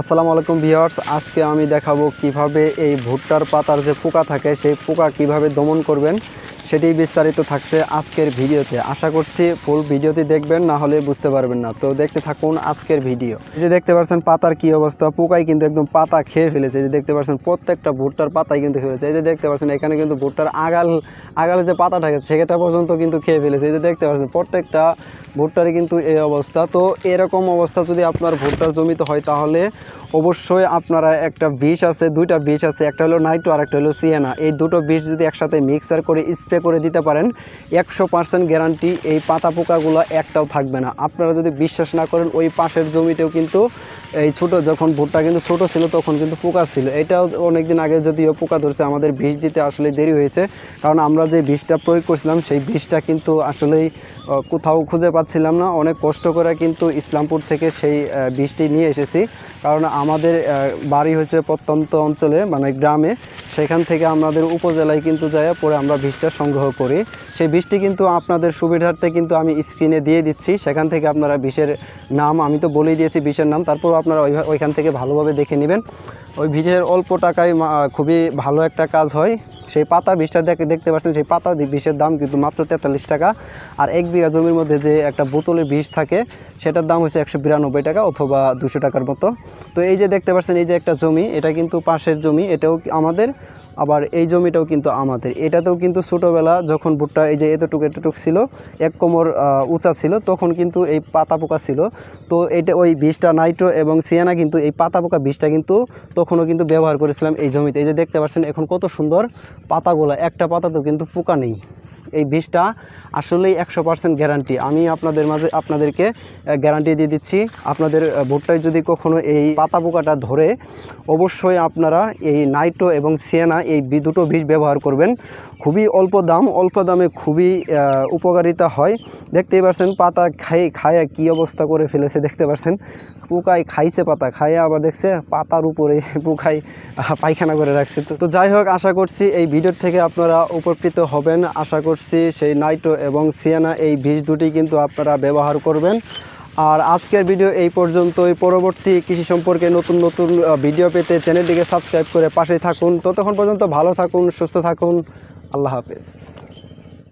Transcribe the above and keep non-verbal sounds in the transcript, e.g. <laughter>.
আসসালামু আলাইকুম ভিউয়ার্স, আজকে আমি দেখাবো কীভাবে এই ভুট্টার পাতার যে পোকা থাকে, সেই পোকা কীভাবে দমন করবেন সেটি বিস্তারিত থাকছে আজকের ভিডিওতে। আশা করছি ফুল ভিডিওটি দেখবেন, না হলে বুঝতে পারবেন না। তো দেখতে থাকুন আজকের ভিডিও। এই যে দেখতে পাচ্ছেন পাতার কি অবস্থা, পোকাই কিন্তু একদম পাতা খেয়ে ফেলেছে। এই যে দেখতে পাচ্ছেন প্রত্যেকটা ভুট্টার পাতাই কিন্তু খেয়ে ফেলেছে। এই যে দেখতে পাচ্ছেন, এখানে কিন্তু ভুট্টার আগাল, আগালে যে পাতা থাকে, সেটা পর্যন্ত কিন্তু খেয়ে ফেলেছে। এই যে দেখতে পাচ্ছেন, প্রত্যেকটা ভুট্টারই কিন্তু এই অবস্থা। তো এরকম অবস্থা যদি আপনার ভুট্টার জমিতে হয় তাহলে অবশ্যই আপনারা একটা বিষ আছে, দুইটা বিষ আছে, একটা হলো নাইট্রো আর একটা হলো সিয়েনা এই দুটো বিষ যদি একসাথে মিক্সার করে স্প্রে করে দিতে পারেন, একশো পার্সেন্ট গ্যারান্টি এই পাতা পোকাগুলো একটাও থাকবে না। আপনারা যদি বিশ্বাস না করেন, ওই পাশের জমিতেও কিন্তু এই ছোট যখন ভুট্টা কিন্তু ছোট ছিল, তখন কিন্তু পোকা ছিল। এটাও অনেকদিন আগে যদিও পোকা ধরছে, আমাদের বিষ দিতে আসলে দেরি হয়েছে। কারণ আমরা যে বিষটা প্রয়োগ করছিলাম, সেই বিষটা কিন্তু আসলেই কোথাও খুঁজে পাচ্ছিলাম না। অনেক কষ্ট করে কিন্তু ইসলামপুর থেকে সেই বিষটি নিয়ে এসেছি। কারণ আমাদের বাড়ি হচ্ছে প্রত্যন্ত অঞ্চলে মানে গ্রামে। সেখান থেকে আমাদের উপজেলায় কিন্তু যায় পরে আমরা বিষটা সংগ্রহ করি। সেই বিষটি কিন্তু আপনাদের সুবিধার্থে কিন্তু আমি স্ক্রিনে দিয়ে দিচ্ছি। সেখান থেকে আপনারা বিষের নাম, আমি তো বলেই দিয়েছি, বিষের নাম। তারপর আপনারা ওইখান থেকে ভালোভাবে দেখে নেবেন। ওই বীজের অল্প টাকায় খুবই ভালো একটা কাজ হয়। সেই পাতা বীজটা দেখে, দেখতে পাচ্ছেন, সেই পাতা বীজের দাম কিন্তু মাত্র তেতাল্লিশ টাকা। আর এক বিঘা জমির মধ্যে যে একটা বোতলের বীজ থাকে, সেটার দাম হচ্ছে একশো বিরানব্বই টাকা অথবা দুশো টাকার মতো। তো এই যে দেখতে পাচ্ছেন, এই যে একটা জমি, এটা কিন্তু পাশের জমি, এটাও আমাদের আবার এই জমিটাও কিন্তু আমাদের। এটাতেও কিন্তু ছোটোবেলা যখন ভুট্টা, এই যে এতটুকু, এতটুক ছিল, এক কোমর উঁচা ছিল, তখন কিন্তু এই পাতা পোকা ছিল। তো এটা ওই বিষটা নাইট্রো এবং সিয়ানা কিন্তু, এই পাতা পোকা বিষটা কিন্তু তখনও কিন্তু ব্যবহার করেছিলাম এই জমিতে। এই যে দেখতে পাচ্ছেন, এখন কত সুন্দর পাতাগুলো। একটা পাতাতেও কিন্তু পোকা নেই। এই বীজটা আসলেই একশো পার্সেন্ট গ্যারান্টি আমি আপনাদের মাঝে, আপনাদেরকে গ্যারান্টি দিয়ে দিচ্ছি। আপনাদের ভুট্টায় যদি কখনো এই পাতা পোকাটা ধরে, অবশ্যই আপনারা এই নাইট্রো এবং সিয়ানা এই দুটো বীজ ব্যবহার করবেন। খুবই অল্প দাম, অল্প দামে খুবই উপকারিতা হয়। দেখতেই পারছেন, পাতা খাই, খায়া কি অবস্থা করে ফেলেছে, দেখতে পারছেন। পোকায় খাইছে পাতা খাইয়া আবার দেখছে পাতার উপরে <laughs> পোকায় পায়খানা করে রাখছে। তো- তো যাই হোক, আশা করছি এই ভিডিওর থেকে আপনারা উপকৃত হবেন। আশা করছি সেই নাইটো এবং সিয়ানা এই বীজ দুটি কিন্তু আপনারা ব্যবহার করবেন। আর আজকের ভিডিও এই পর্যন্তই। পরবর্তী কৃষি সম্পর্কে নতুন নতুন ভিডিও পেতে চ্যানেলটিকে সাবস্ক্রাইব করে পাশে থাকুন। ততক্ষণ পর্যন্ত ভালো থাকুন, সুস্থ থাকুন। আল্লাহ হাফেজ।